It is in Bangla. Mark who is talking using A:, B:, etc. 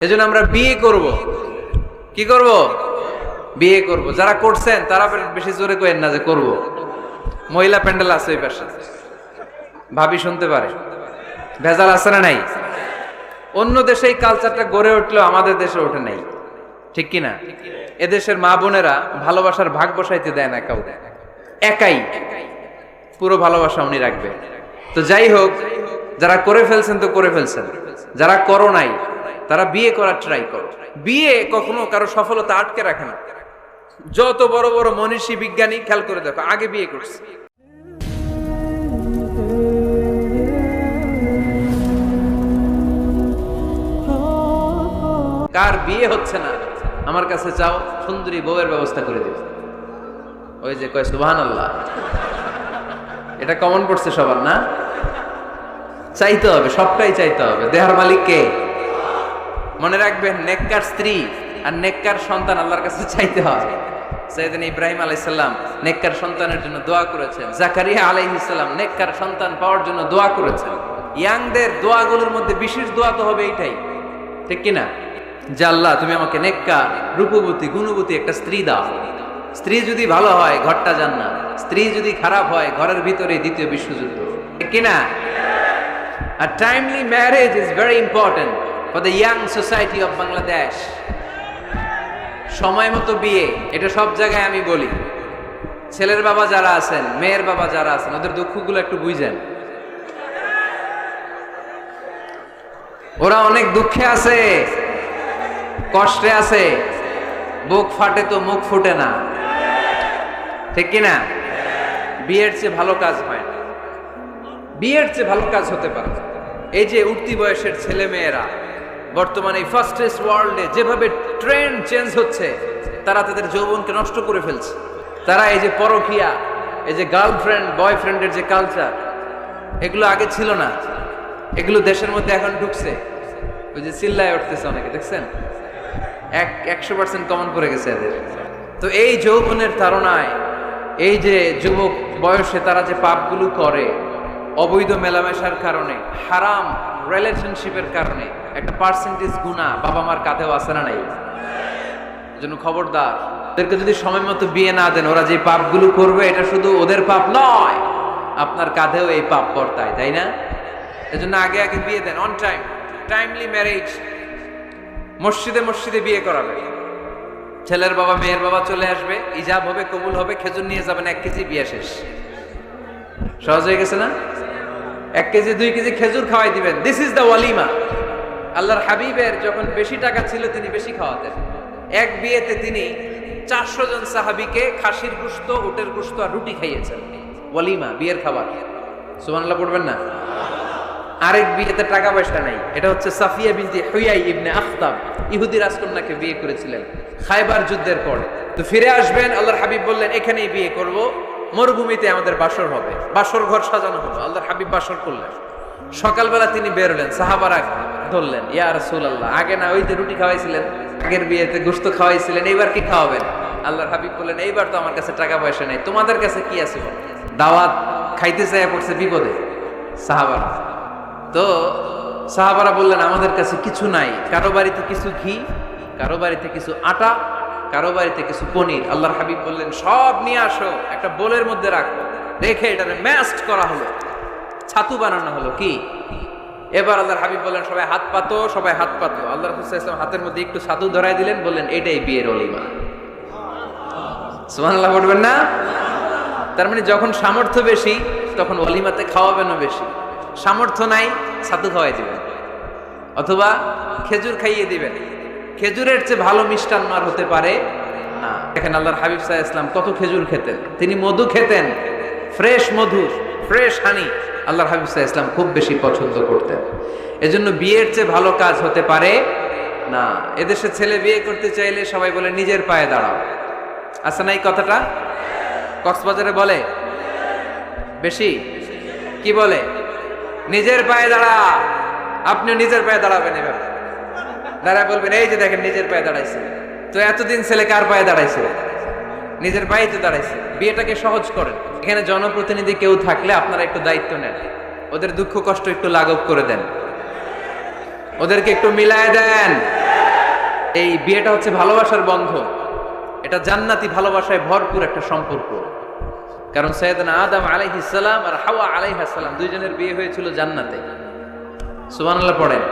A: এজন্য আমরা বিয়ে করব। কি করব? বিয়ে করব। যারা করছেন, তারা বেশি জোরে কইেন না যে করব। মহিলা প্যান্ডেল আছে ওই পাশে। ভাবি শুনতে পারে। ভেজাল আছে না নাই? অন্য দেশে এই কালচারটা গড়ে উঠলেও আমাদের দেশে ওঠে নাই। ঠিক কি না? এদেশের মা বোনেরা ভালোবাসার ভাগ বসাইতে দেয় না কাউকে। একাই। পুরো ভালোবাসা উনি রাখবে। তো যাই হোক, যারা করে ফেলছেন তো করে ফেলছেন। যারা করো নাই তারা বিয়ে করার ট্রাই করো। বিয়ে কখনো কারও সফলতা আটকে রাখে না। যত বড় বড় মনীষী, বিজ্ঞানী, খেয়াল করে দেখো, আগে বিয়ে করছে। কার বিয়ে হচ্ছে না, আমার কাছে চাও, সুন্দরী বউয়ের ব্যবস্থা করে দিবে ওই যে কয় সুবহান আল্লাহ এটা কমন পড়ছে সবার, না? চাইতে হবে, সবটাই চাইতে হবে। দেহার মালিক কে? মনে রাখবেন, নেককার স্ত্রী আর নেককার সন্তান আল্লাহর কাছে চাইতে হয়। সাইদিন ইব্রাহিম আলাইসাল্লাম নেককার সন্তানের জন্য দোয়া করেছেন। জাকারিয়া আলাইহিসাল্লাম নেককার সন্তান পাওয়ার জন্য দোয়া করেছেন। ইয়াংদের দোয়াগুলোর মধ্যে বিশেষ দোয়া তো হবে এইটাই। ঠিক কিনা? যে আল্লাহ, তুমি আমাকে নেককার, রূপবতী, গুণবতী একটা স্ত্রী দাও। স্ত্রী যদি ভালো হয়, ঘরটা যান না স্ত্রী যদি খারাপ হয়, ঘরের ভিতরে দ্বিতীয় বিশ্বযুদ্ধ। ঠিক কিনা? আর timely marriage is very important for the young society of Bangladesh. সময় মতো বিয়ে, এটা সব জায়গায় আমি বলি। ছেলের বাবা যারা আছেন, মেয়ের বাবা যারা আছেন, ওদের দুঃখগুলো একটু বুঝেন। ওরা অনেক দুঃখে আছে, কষ্টে আছে। বুক ফাটে তো মুখ ফুটে না। ঠিক কিনা বিয়ের চেয়ে ভালো কাজ হয় না। বিয়ের চেয়ে ভালো কাজ হতে পারে। এই যে উঠতি বয়সের ছেলে মেয়েরা বর্তমানে এই ফাস্টেস্ট ওয়ার্ল্ডে যেভাবে ট্রেন্ড চেঞ্জ হচ্ছে, তারা তাদের যৌবনকে নষ্ট করে ফেলছে। তারা এই যে পরকিয়া, এই যে গার্লফ্রেন্ড বয়ফ্রেন্ডের যে কালচার এগুলো আগে ছিল না। এগুলো দেশের মধ্যে এখন ঢুকছে। ওই যে চিল্লায় উঠতেছে অনেকে, দেখছেন? এক, একশো পার্সেন্ট কমন করে গেছে এদের। তো এই যৌবনের তাড়নায়, এই যে যুবক বয়সে তারা যে পাপগুলো করে, অবৈধ মেলামেশার কারণে, হারাম রিলেশনশিপের কারণে একটা পার্সেন্টেজ গুণা বাবা মার কাঁধেও আসে না নাই? জন্য খবরদার, ওদেরকে যদি সময় মতো বিয়ে না দেন, ওরা যে পাপগুলো করবে, এটা শুধু ওদের পাপ নয়, আপনার কাঁধেও এই পাপ বর্তায় তাই না? এজন্য আগে আগে বিয়ে দেন অন টাইম টাইমলি ম্যারেজ মসজিদে মসজিদে বিয়ে করাবে। ছেলের বাবা, মেয়ের বাবা চলে আসবে, ইজাব হবে, কবুল হবে, খেজুর নিয়ে যাবেন, এক কেজি বিয়ে শেষ। সহজ হয়ে গেছে না? এক কেজি, দুই কেজি খেজুর খাওয়াই দিবেন। দিস ইজ দ্য ওয়ালিমা আল্লাহর হাবিবের যখন বেশি টাকা ছিল, তিনি বেশি খাওয়াতেন। এক বিয়েতে তিনি চারশো জন সাহাবিকে খাসির গুস্ত, উটের গুস্ত আর রুটি খাইয়েছেন। ওয়ালিমা বিয়ের খাবার। সুবহানাল্লাহ, পড়বেন না? আরেক বিয়েতে টাকা পয়সা নাই। এটা হচ্ছে সাফিয়া বিনতি হুয়াই ইবনে আখতাব। ইহুদি রাজকন্যাকে বিয়ে করেছিলেন। খাইবার যুদ্ধের পর। তো ফিরে আসবেন, আল্লাহর হাবিব বললেন, এখানেই বিয়ে করব। মরুভূমিতে আমাদের বাসর হবে। বাসর ঘর সাজানো হলো। আল্লাহর হাবিব বাসর করলেন। সকালবেলা তিনি বেরোলেন, সাহাবারা ধরলেন, ইয়া রাসূল আল্লাহ আগে না ওই যে রুটি খাওয়াইছিলেন, আগের বিয়েতে গোস্ত খাওয়াইছিলেন, এইবার কি খাওয়াবেন? আল্লাহর হাবিব বললেন, এইবার তো আমার কাছে টাকা পয়সা নেই, তোমাদের কাছে কি আছে? দাওয়াত খাইতে চাই পড়ছে বিপদে। সাহাবারা, তো সাহাবারা বললেন, আমাদের কাছে কিছু নাই, কারও বাড়িতে কিছু ঘি, কারও বাড়িতে কিছু আটা কারও বাড়িতে কিছু পনির, আল্লাহর হাবিব বললেন, সব নিয়ে আসো, একটা বোলের মধ্যে রাখো। রেখে এটারে ম্যাস্ট করা হলো। ছাতু বানানো হলো কি? এবার আল্লাহর হাবিব বললেন, সবাই হাত পাতো, সবাই হাত পাতো। আল্লাহ ইসলাম হাতের মধ্যে একটু ছাতু ধরাই দিলেন, বললেন, এটাই বিয়ের অলিমা। সুবহানাল্লাহ বলবেন না? তার মানে যখন সামর্থ্য বেশি, তখন অলিমাতে খাওয়াবেনও বেশি। সামর্থ্য নাই, ছাতু খাওয়াই দিবেন। অথবা খেজুর খাইয়ে দিবেন। খেজুরের চেয়ে ভালো মিষ্টান্ন আর হতে পারে না। দেখেন আল্লাহর হাবিব সাহা ইসলাম কত খেজুর খেতেন। তিনি মধু খেতেন, ফ্রেশ মধু, ফ্রেশ হানি। আল্লাহর হাবিব সাহা ইসলাম খুব বেশি পছন্দ করতেন। এজন্য বিয়ের চেয়ে ভালো কাজ হতে পারে না। এদেশে ছেলে বিয়ে করতে চাইলে সবাই বলে, নিজের পায়ে দাঁড়াও। আছে না, এই কথাটা? কক্সবাজারে বলে? বেশি? কি বলে? নিজের পায়ে দাঁড়া। আপনি নিজের পায়ে দাঁড়াবেন এভাবে। দাঁড়ায় বলবেন, এই যে দেখেন নিজের পায়ে দাঁড়াইছে। তো এতদিন ছেলে কার পায়ে দাঁড়াইছে? নিজের পায়ে তো দাঁড়াইছে। বিয়েটাকে সহজ করেন। এখানে জনপ্রতিনিধি কেউ থাকলে আপনারা একটু দায়িত্ব নেন। ওদের দুঃখ কষ্ট একটু লাঘব করে দেন। ওদেরকে একটু মিলায় দেন। এই বিয়েটা হচ্ছে ভালোবাসার বন্ধ এটা জান্নাতি ভালোবাসায় ভরপুর একটা সম্পর্ক। কারণ সৈয়দনা আদম আলাইহিস আর হাওয়া আলাইহিস দুইজনের বিয়ে হয়েছিল জান্নাতে। সুবহানাল্লাহ পড়েন।